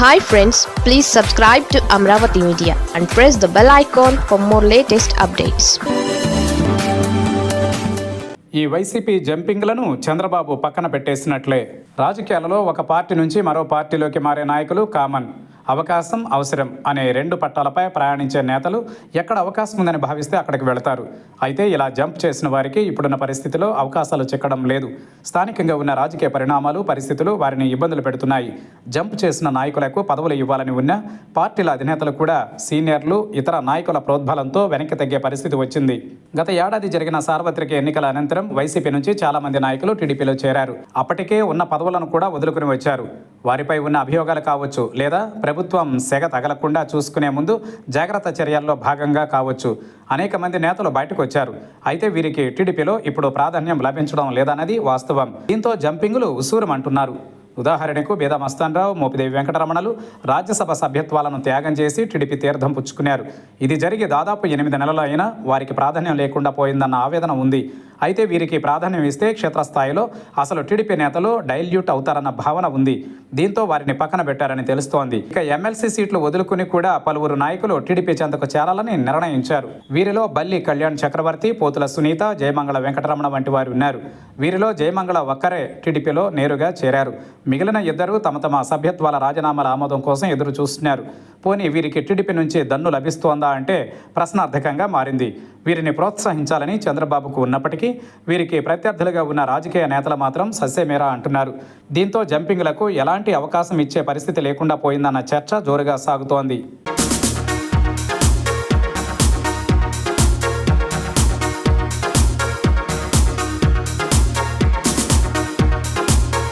Hi friends please subscribe to Amaravati media and press the bell icon for more latest updates ఈ YCP జంపింగ్లను చంద్రబాబు పక్కన పెట్టేసినట్లే. రాజకీయాలలో ఒక పార్టీ నుంచి మరో పార్టీలోకి మారే నాయకులు కామన్. అవకాశం అవసరం అనే రెండు పట్టాలపై ప్రయాణించే నేతలు ఎక్కడ అవకాశం ఉందని భావిస్తే అక్కడికి వెళతారు. అయితే ఇలా జంప్ చేసిన వారికి ఇప్పుడున్న పరిస్థితిలో అవకాశాలు చిక్కడం లేదు. స్థానికంగా ఉన్న రాజకీయ పరిణామాలు పరిస్థితులు వారిని ఇబ్బందులు పెడుతున్నాయి. జంప్ చేసిన నాయకులకు పదవులు ఇవ్వాలని ఉన్న పార్టీల అధినేతలు కూడా సీనియర్లు ఇతర నాయకుల ప్రోద్బలంతో వెనక్కి తగ్గే పరిస్థితి వచ్చింది. గత ఏడాది జరిగిన సార్వత్రిక ఎన్నికల అనంతరం వైసీపీ నుంచి చాలా మంది నాయకులు టీడీపీలో చేరారు. అప్పటికే ఉన్న పదవులను కూడా వదులుకుని వచ్చారు. వారిపై ఉన్న అభియోగాలు కావచ్చు లేదా ప్రభుత్వం సెగ తగలకుండా చూసుకునే ముందు జాగ్రత్త చర్యల్లో భాగంగా కావచ్చు. అనేక మంది నేతలు బయటకు వచ్చారు. అయితే వీరికి టీడీపీలో ఇప్పుడు ప్రాధాన్యం లభించడం లేదన్నది వాస్తవం. దీంతో జంపింగులు ఉసూరమంటున్నారు. ఉదాహరణకు బేద మస్తాన్రావు మోపిదేవి వెంకటరమణలు రాజ్యసభ సభ్యత్వాలను త్యాగం చేసి టీడీపీ తీర్థం పుచ్చుకున్నారు. ఇది జరిగి దాదాపు ఎనిమిది నెలలు అయినా వారికి ప్రాధాన్యం లేకుండా పోయిందన్న ఆవేదన ఉంది. అయితే వీరికి ప్రాధాన్యం ఇస్తే క్షేత్రస్థాయిలో అసలు టీడీపీ నేతలు డైల్యూట్ అవుతారన్న భావన ఉంది. దీంతో వారిని పక్కన పెట్టారని తెలుస్తోంది. ఇక ఎమ్మెల్సీ సీట్లు వదులుకుని కూడా పలువురు నాయకులు టీడీపీ చెంతకు చేరాలని నిర్ణయించారు. వీరిలో బల్లి కళ్యాణ్ చక్రవర్తి పోతుల సునీత జయమంగళ వెంకటరమణ వంటి వారు ఉన్నారు. వీరిలో జయమంగళ ఒక్కరే టీడీపీలో నేరుగా చేరారు. మిగిలిన ఇద్దరు తమ తమ సభ్యత్వాల రాజీనామాల ఆమోదం కోసం ఎదురు చూస్తున్నారు. పోనీ వీరికి టీడీపీ నుంచి దన్ను లభిస్తోందా అంటే ప్రశ్నార్థకంగా మారింది. వీరిని ప్రోత్సహించాలని చంద్రబాబుకు ఉన్నప్పటికీ వీరికి ప్రత్యర్థులుగా ఉన్న రాజకీయ నేతలు మాత్రం సస్యమేరా అంటున్నారు. దీంతో జంపింగ్లకు ఎలాంటి అవకాశం ఇచ్చే పరిస్థితి లేకుండా పోయిందన్న చర్చ జోరుగా సాగుతోంది.